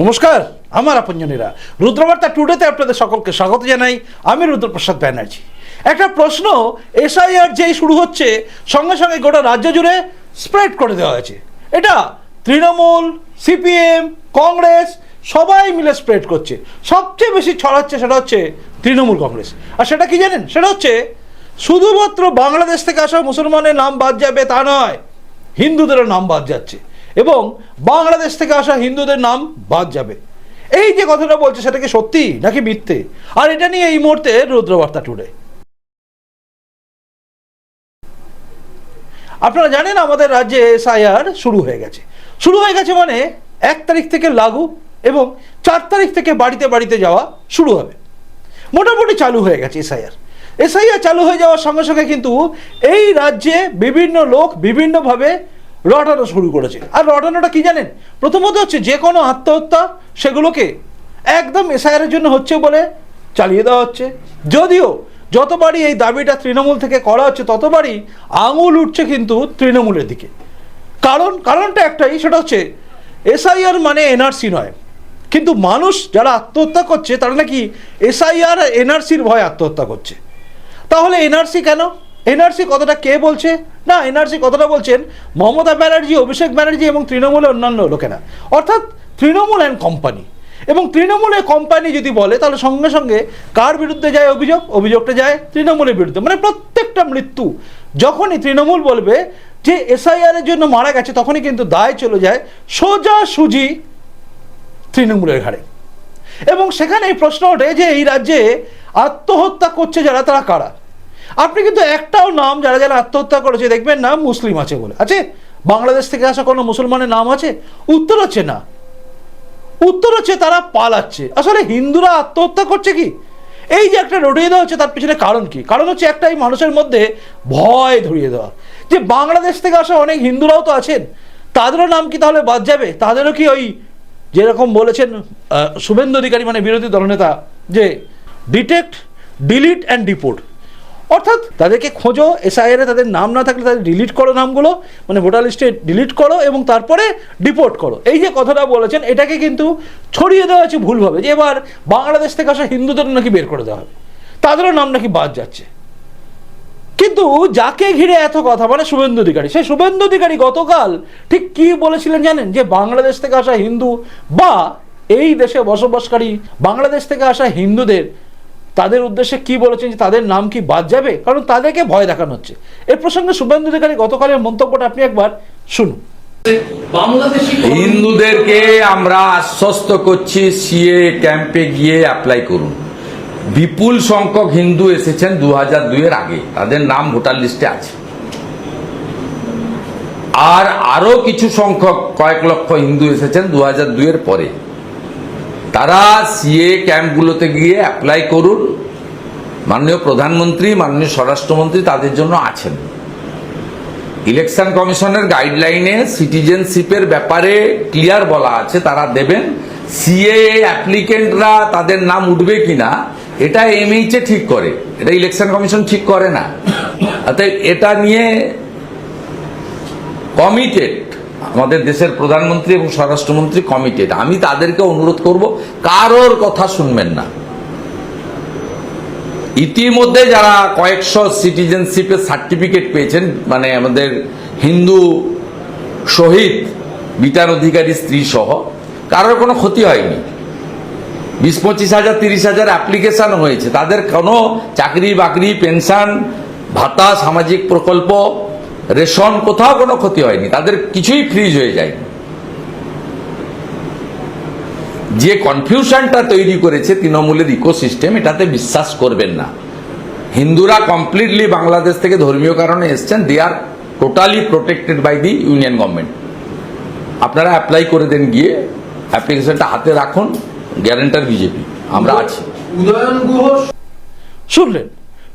নমস্কার, আমার আপনজনেরা। রুদ্রবার্তা টুডেতে আপনাদের সকলকে স্বাগত জানাই। আমি রুদ্রপ্রসাদ ব্যানার্জি। একটা প্রশ্ন এসআইআর যেই শুরু হচ্ছে, সঙ্গে সঙ্গে গোটা রাজ্য জুড়ে স্প্রেড করে দেওয়া হয়েছে। এটা তৃণমূল সিপিএম কংগ্রেস, সবাই মিলে স্প্রেড করছে। সবচেয়ে বেশি ছড়াচ্ছে সেটা হচ্ছে তৃণমূল কংগ্রেস। আর সেটা কি জানেন? সেটা হচ্ছে, শুধুমাত্র বাংলাদেশ থেকে আসা মুসলমানের নাম বাদ যাবে তা নয়, হিন্দুদেরও নাম বাদ যাচ্ছে। এবং বাংলাদেশ থেকে আসা হিন্দুদের নাম বাদ যাবে। এই যে কথাটা বলছে, সেটা কি সত্যি নাকি মিথ্যে? আর এটা নিয়ে এই মুহূর্তে রুদ্রবার্তা টুডে। আপনারা জানেন আমাদের রাজ্যে এসআইআর শুরু হয়ে গেছে। শুরু হয়ে গেছে মানে এক তারিখ থেকে লাগু এবং চার তারিখ থেকে বাড়িতে বাড়িতে যাওয়া শুরু হবে। মোটামুটি চালু হয়ে গেছে এসআইআর। এসআইআর চালু হয়ে যাওয়ার সঙ্গে সঙ্গে কিন্তু এই রাজ্যে বিভিন্ন লোক বিভিন্নভাবে রটানো শুরু করেছে। আর রটানোটা কি জানেন? প্রথমত হচ্ছে যে কোনো আত্মহত্যা সেগুলোকে একদম এসআইআরের জন্য হচ্ছে বলে চালিয়ে দেওয়া হচ্ছে। যদিও যতবারই এই দাবিটা তৃণমূল থেকে করা হচ্ছে, ততবারই আঙুল উঠছে কিন্তু তৃণমূলের দিকে। কারণ, কারণটা একটাই, সেটা হচ্ছে এসআইআর মানে এনআরসি নয়। কিন্তু মানুষ যারা আত্মহত্যা করছে, তারা নাকি এসআইআর এনআরসির ভয়ে আত্মহত্যা করছে। তাহলে এনআরসি কেন? এনআরসি কথাটা কে বলছে? না, এনআরসি কথাটা বলছেন? মমতা ব্যানার্জি, অভিষেক ব্যানার্জি এবং তৃণমূলের অন্যান্য লোকেরা। অর্থাৎ তৃণমূল অ্যান্ড কোম্পানি এবং তৃণমূলের কোম্পানি যদি বলে, তাহলে সঙ্গে সঙ্গে কার বিরুদ্ধে যায় অভিযোগ? অভিযোগটা যায় তৃণমূলের বিরুদ্ধে। মানে প্রত্যেকটা মৃত্যু, যখনই তৃণমূল বলবে যে এসআইআর এর জন্য মারা গেছে, তখনই কিন্তু দায় চলে যায় সোজা সুজি তৃণমূলের ঘাড়ে। এবং সেখানে এই প্রশ্ন ওঠে যে এই রাজ্যে আত্মহত্যা করছে যারা, তারা কারা? আপনি কিন্তু একটাও নাম যারা যারা আত্মহত্যা করেছে, দেখবেন না মুসলিম আছে বলে। আছে বাংলাদেশ থেকে আসা কোনো মুসলমানের নাম আছে? উত্তর হচ্ছে না। উত্তর হচ্ছে তারা পালাচ্ছে। আসলে হিন্দুরা আত্মহত্যা করছে কি? এই যে একটা রটিয়ে দেওয়া হচ্ছে, তার পিছনে কারণ কি? কারণ হচ্ছে একটাই মানুষের মধ্যে ভয় ধরিয়ে দেওয়া। যে বাংলাদেশ থেকে আসা অনেক হিন্দুরাও তো আছেন, তাদেরও নাম কি তাহলে বাদ যাবে? তাদেরও কি ওই যেরকম বলেছেন শুভেন্দু অধিকারী মানে বিরোধী দলনেতা, যে ডিটেক্ট ডিলিট অ্যান্ড ডিপোর্ট অর্থাৎ তাদেরকে খোঁজো এসআইআর তাদের নাম না থাকলে তাদের ডিলিট করো নামগুলো মানে ভোটার লিস্টে ডিলিট করো এবং তারপরে ডিপোর্ট করো। এই যে কথাটা বলেছেন, এটাকে কিন্তু ছড়িয়ে দেওয়া হয়েছে ভুলভাবে যে এবার বাংলাদেশ থেকে আসা হিন্দুদের নাকি বের করে দেওয়া হবে। তাদেরও নাম নাকি বাদ যাচ্ছে। কিন্তু যাকে ঘিরে এত কথা মানে শুভেন্দু অধিকারী, সেই শুভেন্দু অধিকারী গতকাল ঠিক কি বলেছিলেন জানেন? যে বাংলাদেশ থেকে আসা হিন্দু বা এই দেশে বসবাসকারী বাংলাদেশ থেকে আসা হিন্দুদের তাদের উদ্দেশ্যে কি বলেছেন যে তাদের নাম কি বাদ যাবে? কারণ তাদেরকে ভয় দেখানো হচ্ছে। এর প্রসঙ্গে শুভেন্দু অধিকারী গতকালের মন্তব্যটা আপনি একবার শুনুন। হিন্দুদেরকে আমরা আশ্বস্ত করছি সিএ ক্যাম্পে গিয়ে অ্যাপ্লাই করুন। বিপুল সংখ্যক হিন্দু এসেছেন দু হাজার দুইয়ের আগে। তাদের নাম ভোটার লিস্টে আছে। আর আরও কিছু সংখ্যক কয়েক লক্ষ হিন্দু এসেছেন দু হাজার দুইয়ের পরে। তারা সিএ ক্যাম্পগুলোতে গিয়ে অ্যাপ্লাই করুন। মাননীয় প্রধানমন্ত্রী, মাননীয় স্বরাষ্ট্রমন্ত্রী তাদের জন্য আছেন। ইলেকশন কমিশনের গাইডলাইনে সিটিজেনশিপের ব্যাপারে ক্লিয়ার বলা আছে, তারা দেবেন। সিএ অ্যাপ্লিকেন্টরা তাদের নাম উঠবে কিনা, এটা এমএইচ ঠিক করে। এটা ইলেকশন কমিশন ঠিক করে না। অতএব এটা নিয়ে কমিটেড আমাদের দেশের প্রধানমন্ত্রী এবং স্বরাষ্ট্রমন্ত্রী কমিটেড আমি তাদেরকে অনুরোধ করব, কারোর কথা শুনবেন না। ইতিমধ্যে যারা কয়েকশো সিটিজেনশিপের সার্টিফিকেট পেয়েছেন মানে আমাদের হিন্দু শহীদ বিটার অধিকারী স্ত্রী সহ, কারোর কোনো ক্ষতি হয়নি। বিশ, পঁচিশ হাজার, তিরিশ হাজার অ্যাপ্লিকেশন হয়েছে। তাদের কোনো চাকরি বাকরি পেনশন ভাতা, সামাজিক প্রকল্প রেশন কোথাও কোনো ক্ষতি হয়নি তাদের কিছুই ফ্রিজ হয়ে যায়নি। যে কনফিউশনটা তৈরি করেছে তৃণমূলের ইকোসিস্টেম এটাতে বিশ্বাস করবেন না। হিন্দুরা কমপ্লিটলি বাংলাদেশ থেকে ধর্মীয় কারণে এসছেন they are totally protected by the union government আপনারা অ্যাপ্লাই করে দেন গিয়ে অ্যাপ্লিকেশনটা হাতে রাখুন গ্যারেন্টার বিজেপি আমরা আছি। উদয়ন গুহ শুনলেন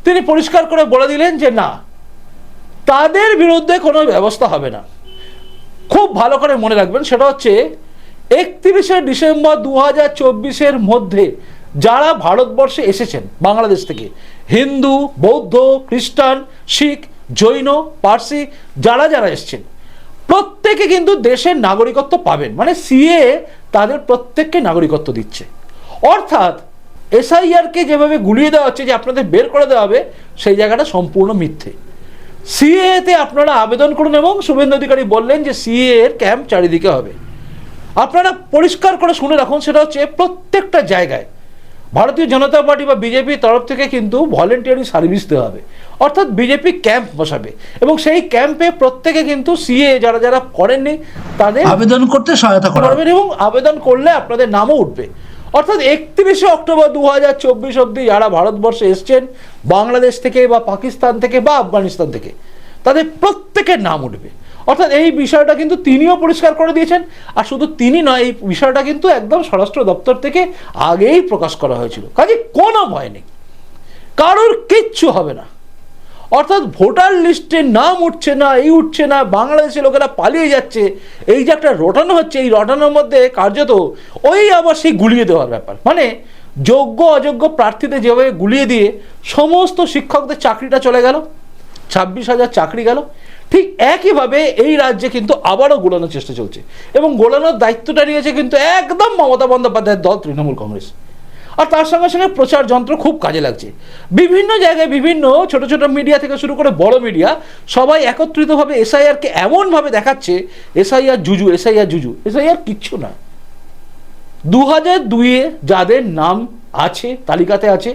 তিনি পরিষ্কার করে বলে দিলেন যে না তাদের বিরুদ্ধে কোনো ব্যবস্থা হবে না। খুব ভালো করে মনে রাখবেন, সেটা হচ্ছে একত্রিশে ডিসেম্বর দু হাজার চব্বিশের মধ্যে যারা ভারতবর্ষে এসেছেন, বাংলাদেশ থেকে, হিন্দু, বৌদ্ধ, খ্রিস্টান, শিখ, জৈন, পার্সি, যারা যারা এসছেন, প্রত্যেকে কিন্তু দেশের নাগরিকত্ব পাবেন। মানে সিএ তাদের প্রত্যেককে নাগরিকত্ব দিচ্ছে। অর্থাৎ এসআইআরকে যেভাবে গুলিয়ে দেওয়া হচ্ছে, যে আপনাদের বের করে দেওয়া হবে, সেই জায়গাটা সম্পূর্ণ মিথ্যে। সিএতে আপনারা আবেদন করুন এবং শুভেন্দু অধিকারী বললেন যে সিএ এর ক্যাম্প চারিদিকে হবে। আপনারা পরিষ্কার করে শুনে রাখুন সেটা হচ্ছে প্রত্যেকটা জায়গায় ভারতীয় জনতা পার্টি বা বিজেপির তরফ থেকে কিন্তু ভলেন্টিয়ারিং সার্ভিস দেওয়া হবে। অর্থাৎ বিজেপি ক্যাম্প বসাবে এবং সেই ক্যাম্পে প্রত্যেকে কিন্তু সিএ যারা যারা করেননি তাদের আবেদন করতে সহায়তা করা হবে। এবং আবেদন করলে আপনাদের নামও উঠবে। অর্থাৎ একত্রিশে অক্টোবর দু হাজার চব্বিশ অব্দি যারা ভারতবর্ষে এসছেন, বাংলাদেশ থেকে বা পাকিস্তান থেকে বা আফগানিস্তান থেকে, তাদের প্রত্যেকের নাম উঠবে। অর্থাৎ এই বিষয়টা কিন্তু তিনিও পরিষ্কার করে দিয়েছেন, আর শুধু তিনি নয়, এই বিষয়টা কিন্তু একদম স্বরাষ্ট্র দপ্তর থেকে আগেই প্রকাশ করা হয়েছিল। কাজে কোনো ভয় নেই। কারোর কিচ্ছু হবে না। অর্থাৎ ভোটার লিস্টে নাম উঠছে না, এই উঠছে না, বাংলাদেশের লোকেরা পালিয়ে যাচ্ছে। এই যে একটা রটানো হচ্ছে, এই রটানোর মধ্যে কার্যত ওই আবার সেই গুলিয়ে দেওয়ার ব্যাপার। মানে যোগ্য, অযোগ্য প্রার্থীদের যেভাবে গুলিয়ে দিয়ে সমস্ত শিক্ষকদের চাকরিটা চলে গেল, ছাব্বিশ হাজার চাকরি গেল। ঠিক একইভাবে এই রাজ্যে কিন্তু আবারও গোলানোর চেষ্টা চলছে। এবং গোলানোর দায়িত্বটা নিয়েছে কিন্তু একদম মমতা বন্দ্যোপাধ্যায়ের দল, তৃণমূল কংগ্রেস। আর তার সঙ্গে সঙ্গে প্রচার যন্ত্র খুব কাজে লাগছে। বিভিন্ন জায়গায় বিভিন্ন ছোট ছোট মিডিয়া থেকে শুরু করে বড় মিডিয়া সবাই একত্রিতভাবে এসআইআরকে এমনভাবে দেখাচ্ছে এসআইআর জুজু এসআইআর জুজু এসআইআর কিচ্ছু না। দু হাজার দুইয়ে যাদের নাম আছে, তালিকাতে আছে,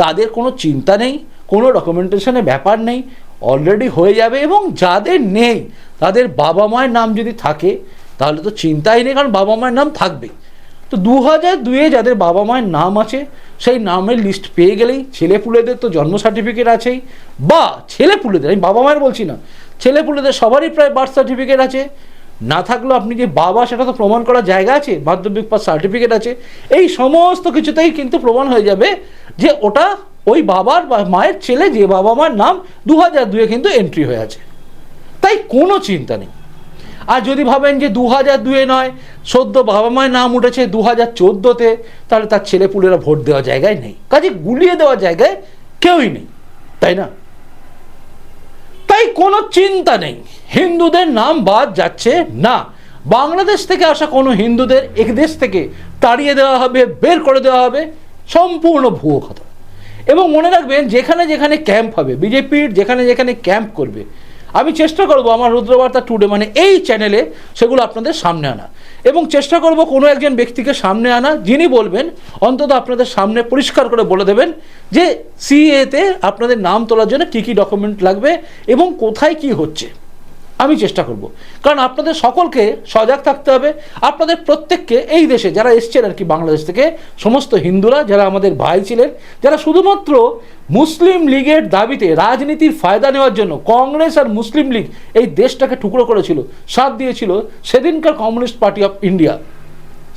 তাদের কোনো চিন্তা নেই, কোনো ডকুমেন্টেশনের ব্যাপার নেই অলরেডি হয়ে যাবে এবং যাদের নেই, তাদের বাবা মায়ের নাম যদি থাকে, তাহলে তো চিন্তাই নেই, কারণ বাবা মায়ের নাম থাকবেই। তো দু হাজার দুয়ে যাদের বাবা মায়ের নাম আছে, সেই নামের লিস্ট পেয়ে গেলেই ছেলেপুলেদের তো জন্ম সার্টিফিকেট আছেই। বা ছেলেপুলেদের, আমি বাবা মায়ের বলছি না, ছেলেপুলেদের সবারই প্রায় বার্থ সার্টিফিকেট আছে। না থাকলেও আপনি যে বাবা, সেটা তো প্রমাণ করার জায়গা আছে, মাধ্যমিক পাস সার্টিফিকেট আছে, এই সমস্ত কিছুতেই কিন্তু প্রমাণ হয়ে যাবে যে ওটা ওই বাবার বা মায়ের ছেলে যে বাবা মার নাম দু হাজার দুয়ে কিন্তু এন্ট্রি হয়ে আছে। তাই কোনো চিন্তা নেই। আর যদি ভাবেন যে দু হাজার দুয়ে নয়, সদ্য বাবা মায়ের নাম উঠেছে দু হাজার চোদ্দোতে, তাহলে তার ছেলেপুলেরা ভোট দেওয়ার জায়গায় নেই। কাজে গুলিয়ে দেওয়ার জায়গায় কেউই নেই। তাই না? তাই কোনো চিন্তা নেই। হিন্দুদের নাম বাদ যাচ্ছে না। বাংলাদেশ থেকে আসা কোনো হিন্দুদের এক দেশ থেকে তাড়িয়ে দেওয়া হবে, বের করে দেওয়া হবে সম্পূর্ণ ভুয়ো কথা। এবং মনে রাখবেন, যেখানে যেখানে ক্যাম্প হবে, বিজেপির যেখানে যেখানে ক্যাম্প করবে আমি চেষ্টা করব আমার রুদ্রবার্তা টুডে মানে এই চ্যানেলে সেগুলো আপনাদের সামনে আনা। এবং চেষ্টা করব কোনো একজন ব্যক্তিকে সামনে আনা, যিনি বলবেন, অন্তত আপনাদের সামনে পরিষ্কার করে বলে দেবেন যে সিএতে আপনাদের নাম তোলার জন্য কী কী ডকুমেন্ট লাগবে এবং কোথায় কি হচ্ছে। আমি চেষ্টা করব। কারণ আপনাদের সকলকে সজাগ থাকতে হবে। আপনাদের প্রত্যেককে এই দেশে যারা এসছেন আর কি বাংলাদেশ থেকে, সমস্ত হিন্দুরা যারা আমাদের ভাই ছিলেন, যারা শুধুমাত্র মুসলিম লীগের দাবিতে রাজনীতির ফায়দা নেওয়ার জন্য কংগ্রেস আর মুসলিম লীগ এই দেশটাকে টুকরো করেছিল, সাথ দিয়েছিল সেদিনকার Communist Party of India.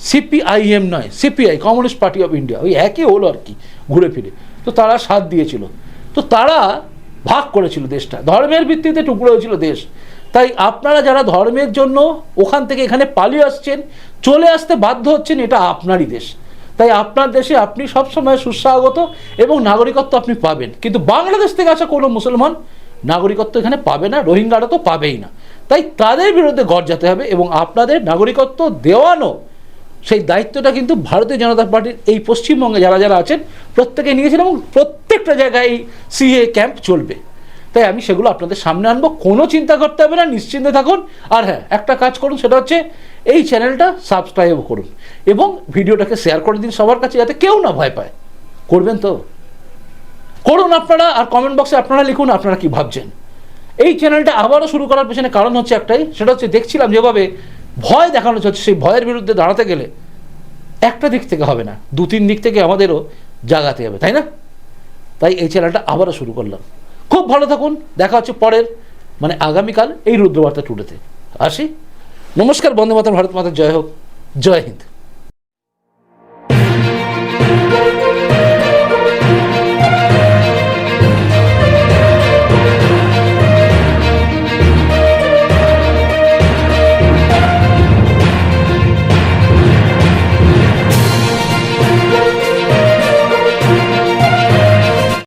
CPIM নয়, CPI, Communist Party of India, ওই একই হলো আর কি ঘুরে ফিরে। তো তারা সাথ দিয়েছিল। তো তারা ভাগ করেছিল দেশটা। ধর্মের ভিত্তিতে টুকরো হয়েছিল দেশ। তাই আপনারা যারা ধর্মের জন্য ওখান থেকে এখানে পালিয়ে আসছেন, চলে আসতে বাধ্য হচ্ছেন, এটা আপনারই দেশ। তাই আপনার দেশে আপনি সবসময় সুস্বাগত এবং নাগরিকত্ব আপনি পাবেন। কিন্তু বাংলাদেশ থেকে আসা কোনো মুসলমান নাগরিকত্ব এখানে পাবে না, রোহিঙ্গারা তো পাবেই না। তাই তাদের বিরুদ্ধে গর্জাতে হবে এবং আপনাদের নাগরিকত্ব দেওয়ানো সেই দায়িত্বটা কিন্তু ভারতীয় জনতা পার্টির এই পশ্চিমবঙ্গে যারা যারা আছেন, প্রত্যেকে নিয়েছেন এবং প্রত্যেকটা জায়গায় সিএ ক্যাম্প চলবে। তাই আমি সেগুলো আপনাদের সামনে আনব। কোনো চিন্তা করতে হবে না, নিশ্চিন্তে থাকুন। আর হ্যাঁ একটা কাজ করুন, সেটা হচ্ছে এই চ্যানেলটা সাবস্ক্রাইব করুন এবং ভিডিওটাকে শেয়ার করে দিন সবার কাছে যাতে কেউ না ভয় পায়। করবেন তো? করুন আপনারা আর কমেন্ট বক্সে আপনারা লিখুন আপনারা কি ভাবছেন। এই চ্যানেলটা আবারও শুরু করার পেছনে কারণ হচ্ছে একটাই, সেটা হচ্ছে দেখছিলাম যেভাবে ভয় দেখানো হচ্ছে, সেই ভয়ের বিরুদ্ধে দাঁড়াতে গেলে একটা দিক থেকে হবে না দু তিন দিক থেকে আমাদেরও জাগাতে হবে, তাই না? তাই এই চ্যানেলটা আবারও শুরু করলাম। খুব ভালো থাকুন, দেখা হচ্ছে পরের মানে আগামীকাল এই রুদ্রবার্তা টুডেতে। আসি? নমস্কার, বন্দে মাতা ভারত মাতার জয় হোক, জয় হিন্দ।